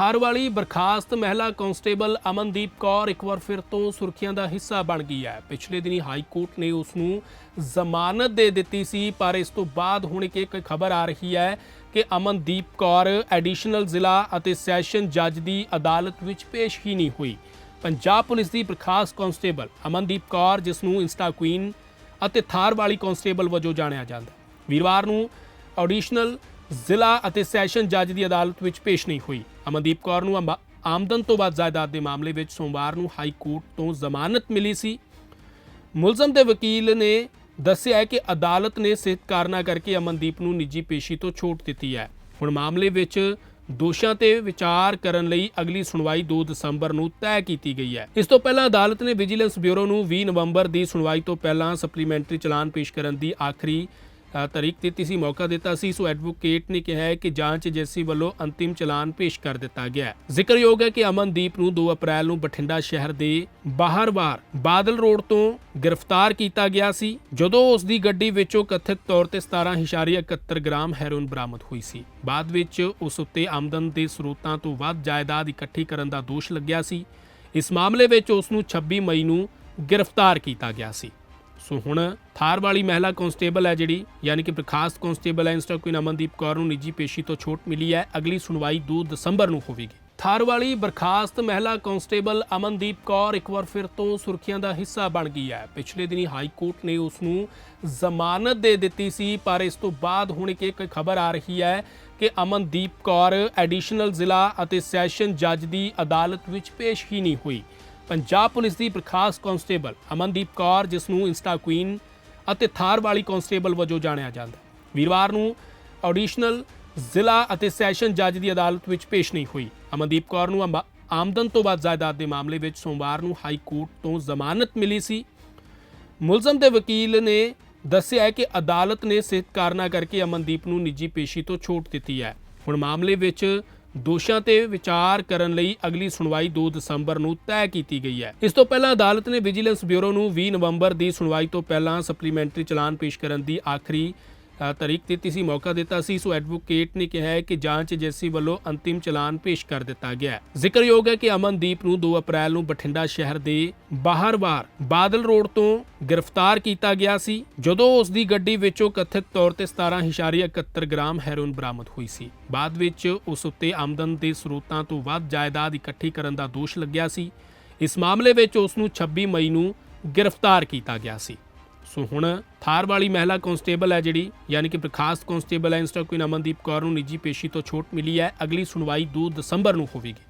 ਥਾਰ ਵਾਲੀ ਬਰਖਾਸਤ ਮਹਿਲਾ ਕਾਂਸਟੇਬਲ ਅਮਨਦੀਪ ਕੌਰ ਇੱਕ ਵਾਰ ਫਿਰ ਤੋਂ ਸੁਰਖੀਆਂ ਦਾ ਹਿੱਸਾ ਬਣ ਗਈ ਹੈ। ਪਿਛਲੇ ਦਿਨੀ ਹਾਈ ਕੋਰਟ ਨੇ ਉਸ ਨੂੰ ਜ਼ਮਾਨਤ ਦੇ ਦਿੱਤੀ ਸੀ, ਪਰ ਇਸ ਤੋਂ ਬਾਅਦ ਹੁਣ ਇੱਕ ਇੱਕ ਖਬਰ ਆ ਰਹੀ ਹੈ ਕਿ ਅਮਨਦੀਪ ਕੌਰ ਐਡੀਸ਼ਨਲ ਜ਼ਿਲ੍ਹਾ ਅਤੇ ਸੈਸ਼ਨ ਜੱਜ ਦੀ ਅਦਾਲਤ ਵਿੱਚ ਪੇਸ਼ ਹੀ ਨਹੀਂ ਹੋਈ। ਪੰਜਾਬ ਪੁਲਿਸ ਦੀ ਬਰਖਾਸਤ ਕਾਂਸਟੇਬਲ ਅਮਨਦੀਪ ਕੌਰ, ਜਿਸ ਨੂੰ ਇੰਸਟਾ ਕੁਈਨ ਅਤੇ ਥਾਰ ਵਾਲੀ ਕਾਂਸਟੇਬਲ ਵਜੋਂ ਜਾਣਿਆ ਜਾਂਦਾ ਵੀਰਵਾਰ ਨੂੰ ਆਡੀਸ਼ਨਲ ਜ਼ਿਲ੍ਹਾ ਅਤੇ ਸੈਸ਼ਨ ਜੱਜ ਦੀ ਅਦਾਲਤ ਵਿੱਚ ਪੇਸ਼ ਨਹੀਂ ਹੋਈ। ਅਮਨਦੀਪ ਕੌਰ ਨੂੰ ਆਮਦਨ ਤੋਂ ਬਾਅਦ ਜਾਇਦਾਦ ਦੇ ਮਾਮਲੇ ਵਿੱਚ ਸੋਮਵਾਰ ਨੂੰ ਹਾਈ ਕੋਰਟ ਤੋਂ ਜ਼ਮਾਨਤ ਮਿਲੀ ਸੀ। ਮੁਲਜ਼ਮ ਦੇ ਵਕੀਲ ਨੇ ਦੱਸਿਆ ਕਿ ਅਦਾਲਤ ਨੇ ਸਿਹਤ ਕਾਰਨਾਂ ਕਰਕੇ ਅਮਨਦੀਪ ਨੂੰ ਨਿੱਜੀ ਪੇਸ਼ੀ ਤੋਂ ਛੋਟ ਦਿੱਤੀ ਹੈ। ਹੁਣ ਮਾਮਲੇ ਵਿੱਚ ਦੋਸ਼ਾਂ ਤੇ ਵਿਚਾਰ ਕਰਨ ਲਈ ਅਗਲੀ ਸੁਣਵਾਈ 2 ਦਸੰਬਰ ਨੂੰ ਤੈਅ ਕੀਤੀ ਗਈ ਹੈ। ਇਸ ਤੋਂ ਪਹਿਲਾਂ ਅਦਾਲਤ ਨੇ ਵਿਜੀਲੈਂਸ ਬਿਊਰੋ ਨੂੰ 20 ਨਵੰਬਰ ਦੀ ਸੁਣਵਾਈ ਤੋਂ ਪਹਿਲਾਂ ਸਪਲੀਮੈਂਟਰੀ ਚਲਾਨ ਪੇਸ਼ ਕਰਨ ਦੀ ਆਖਰੀ ਤਾਰੀਖ ਦਿੱਤੀ ਸੀ ਮੌਕਾ ਦਿੱਤਾ ਸੀ, ਸੋ ਐਡਵੋਕੇਟ ਨੇ ਕਿਹਾ ਹੈ ਕਿ ਜਾਂਚ ਏਜੰਸੀ ਵੱਲੋਂ ਅੰਤਿਮ ਚਲਾਨ ਪੇਸ਼ ਕਰ ਦਿੱਤਾ ਗਿਆ ਹੈ। ਜ਼ਿਕਰਯੋਗ ਹੈ ਕਿ ਅਮਨਦੀਪ ਨੂੰ 2 ਅਪ੍ਰੈਲ ਨੂੰ ਬਠਿੰਡਾ ਸ਼ਹਿਰ ਦੇ ਬਾਹਰਵਾਰ ਬਾਦਲ ਰੋਡ ਤੋਂ ਗ੍ਰਿਫਤਾਰ ਕੀਤਾ ਗਿਆ ਸੀ, ਜਦੋਂ ਉਸ ਦੀ ਗੱਡੀ ਵਿੱਚੋਂ ਕਥਿਤ ਤੌਰ ਤੇ 17.71 ਗ੍ਰਾਮ ਹੈਰੋਇਨ ਬਰਾਮਦ ਹੋਈ ਸੀ। ਬਾਅਦ ਵਿੱਚ ਉਸ ਉੱਤੇ ਆਮਦਨ ਦੇ ਸਰੋਤਾਂ ਤੋਂ ਵੱਧ ਜਾਇਦਾਦ ਇਕੱਠੀ ਕਰਨ ਦਾ ਦੋਸ਼ ਲੱਗਿਆ ਸੀ। ਇਸ ਮਾਮਲੇ ਵਿੱਚ ਉਸ ਨੂੰ 26 ਮਈ ਨੂੰ ਗ੍ਰਿਫਤਾਰ ਕੀਤਾ ਗਿਆ ਸੀ। ਸੋ ਹੁਣ ਥਾਰ ਵਾਲੀ ਮਹਿਲਾ ਕਾਂਸਟੇਬਲ ਹੈ ਜਿਹੜੀ, ਯਾਨੀ ਕਿ ਬਰਖਾਸਤ ਕਾਂਸਟੇਬਲ ਹੈ ਇੰਸਟਾ ਕੁਈਨ ਅਮਨਦੀਪ ਕੌਰ ਨੂੰ ਨਿੱਜੀ ਪੇਸ਼ੀ ਤੋਂ ਛੋਟ ਮਿਲੀ ਹੈ। ਅਗਲੀ ਸੁਣਵਾਈ 2 ਦਸੰਬਰ ਨੂੰ ਹੋਵੇਗੀ। ਥਾਰ ਵਾਲੀ ਬਰਖਾਸਤ ਮਹਿਲਾ ਕਾਂਸਟੇਬਲ ਅਮਨਦੀਪ ਕੌਰ ਇੱਕ ਵਾਰ ਫਿਰ ਤੋਂ ਸੁਰਖੀਆਂ ਦਾ ਹਿੱਸਾ ਬਣ ਗਈ ਹੈ। ਪਿਛਲੇ ਦਿਨੀ ਹਾਈ ਕੋਰਟ ਨੇ ਉਸ ਨੂੰ ਜ਼ਮਾਨਤ ਦੇ ਦਿੱਤੀ ਸੀ, ਪਰ ਇਸ ਤੋਂ ਬਾਅਦ ਹੁਣ ਇੱਕ ਇੱਕ ਖਬਰ ਆ ਰਹੀ ਹੈ ਕਿ ਅਮਨਦੀਪ ਕੌਰ ਐਡੀਸ਼ਨਲ ਜ਼ਿਲ੍ਹਾ ਅਤੇ ਸੈਸ਼ਨ ਜੱਜ ਦੀ ਅਦਾਲਤ ਵਿੱਚ ਪੇਸ਼ ਹੀ ਨਹੀਂ ਹੋਈ। ਪੰਜਾਬ ਪੁਲਿਸ ਦੀ ਬਰਖਾਸਤ ਕਾਂਸਟੇਬਲ ਅਮਨਦੀਪ ਕੌਰ, ਜਿਸ ਨੂੰ ਇੰਸਟਾ ਕੁਈਨ ਅਤੇ ਥਾਰ ਵਾਲੀ ਕਾਂਸਟੇਬਲ ਵਜੋਂ ਜਾਣਿਆ ਜਾਂਦਾ ਵੀਰਵਾਰ ਨੂੰ ਆਡੀਸ਼ਨਲ ਜ਼ਿਲ੍ਹਾ ਅਤੇ ਸੈਸ਼ਨ ਜੱਜ ਦੀ ਅਦਾਲਤ ਵਿੱਚ ਪੇਸ਼ ਨਹੀਂ ਹੋਈ। ਅਮਨਦੀਪ ਕੌਰ ਨੂੰ ਆਮ- ਆਮਦਨ ਤੋਂ ਬਾਅਦ ਜਾਇਦਾਦ ਦੇ ਮਾਮਲੇ ਵਿੱਚ ਸੋਮਵਾਰ ਨੂੰ ਹਾਈ ਕੋਰਟ ਤੋਂ ਜ਼ਮਾਨਤ ਮਿਲੀ ਸੀ। ਮੁਲਜ਼ਮ ਦੇ ਵਕੀਲ ਨੇ ਦੱਸਿਆ ਹੈ ਕਿ ਅਦਾਲਤ ਨੇ ਸਿਹਤ ਕਾਰਨਾਂ ਕਰਕੇ ਅਮਨਦੀਪ ਨੂੰ ਨਿੱਜੀ ਪੇਸ਼ੀ ਤੋਂ ਛੋਟ ਦਿੱਤੀ ਹੈ। ਹੁਣ ਮਾਮਲੇ ਵਿੱਚ ਦੋਸ਼ਾਂ ਤੇ ਵਿਚਾਰ ਕਰਨ ਲਈ ਅਗਲੀ ਸੁਣਵਾਈ 2 ਦਸੰਬਰ ਨੂੰ ਤੈਅ ਕੀਤੀ ਗਈ ਹੈ। ਇਸ ਤੋਂ ਪਹਿਲਾਂ ਅਦਾਲਤ ਨੇ ਵਿਜੀਲੈਂਸ ਬਿਊਰੋ ਨੂੰ 20 ਨਵੰਬਰ ਦੀ ਸੁਣਵਾਈ ਤੋਂ ਪਹਿਲਾਂ ਸਪਲੀਮੈਂਟਰੀ ਚਲਾਨ ਪੇਸ਼ ਕਰਨ ਦੀ ਆਖਰੀ ਤਾਰੀਖ ਦਿੱਤੀ ਸੀ ਮੌਕਾ ਦਿੱਤਾ ਸੀ, ਸੋ ਐਡਵੋਕੇਟ ਨੇ ਕਿਹਾ ਹੈ ਕਿ ਜਾਂਚ ਏਜੰਸੀ ਵੱਲੋਂ ਅੰਤਿਮ ਚਲਾਨ ਪੇਸ਼ ਕਰ ਦਿੱਤਾ ਗਿਆ ਹੈ। ਜ਼ਿਕਰਯੋਗ ਹੈ ਕਿ ਅਮਨਦੀਪ ਨੂੰ 2 ਅਪ੍ਰੈਲ ਨੂੰ ਬਠਿੰਡਾ ਸ਼ਹਿਰ ਦੇ ਬਾਹਰਵਾਰ ਬਾਦਲ ਰੋਡ ਤੋਂ ਗ੍ਰਿਫਤਾਰ ਕੀਤਾ ਗਿਆ ਸੀ, ਜਦੋਂ ਉਸ ਦੀ ਗੱਡੀ ਵਿੱਚੋਂ ਕਥਿਤ ਤੌਰ ਤੇ 17.71 ਗ੍ਰਾਮ ਹੈਰੋਇਨ ਬਰਾਮਦ ਹੋਈ ਸੀ। ਬਾਅਦ ਵਿੱਚ ਉਸ ਉੱਤੇ ਆਮਦਨ ਦੇ ਸਰੋਤਾਂ ਤੋਂ ਵੱਧ ਜਾਇਦਾਦ ਇਕੱਠੀ ਕਰਨ ਦਾ ਦੋਸ਼ ਲੱਗਿਆ ਸੀ। ਇਸ ਮਾਮਲੇ ਵਿੱਚ ਉਸ ਨੂੰ 26 ਮਈ ਨੂੰ ਗ੍ਰਿਫਤਾਰ ਕੀਤਾ ਗਿਆ ਸੀ। ਸੋ ਹੁਣ ਥਾਰ ਵਾਲੀ ਮਹਿਲਾ ਕਾਂਸਟੇਬਲ ਹੈ ਜਿਹੜੀ, ਯਾਨੀ ਕਿ ਬਰਖਾਸਤ ਕਾਂਸਟੇਬਲ ਹੈ, ਇੰਸਟਾ ਕੁਈਨ ਅਮਨਦੀਪ ਕੌਰ ਨੂੰ ਨਿੱਜੀ ਪੇਸ਼ੀ ਤੋਂ ਛੋਟ ਮਿਲੀ ਹੈ। ਅਗਲੀ ਸੁਣਵਾਈ 2 ਦਸੰਬਰ ਨੂੰ ਹੋਵੇਗੀ।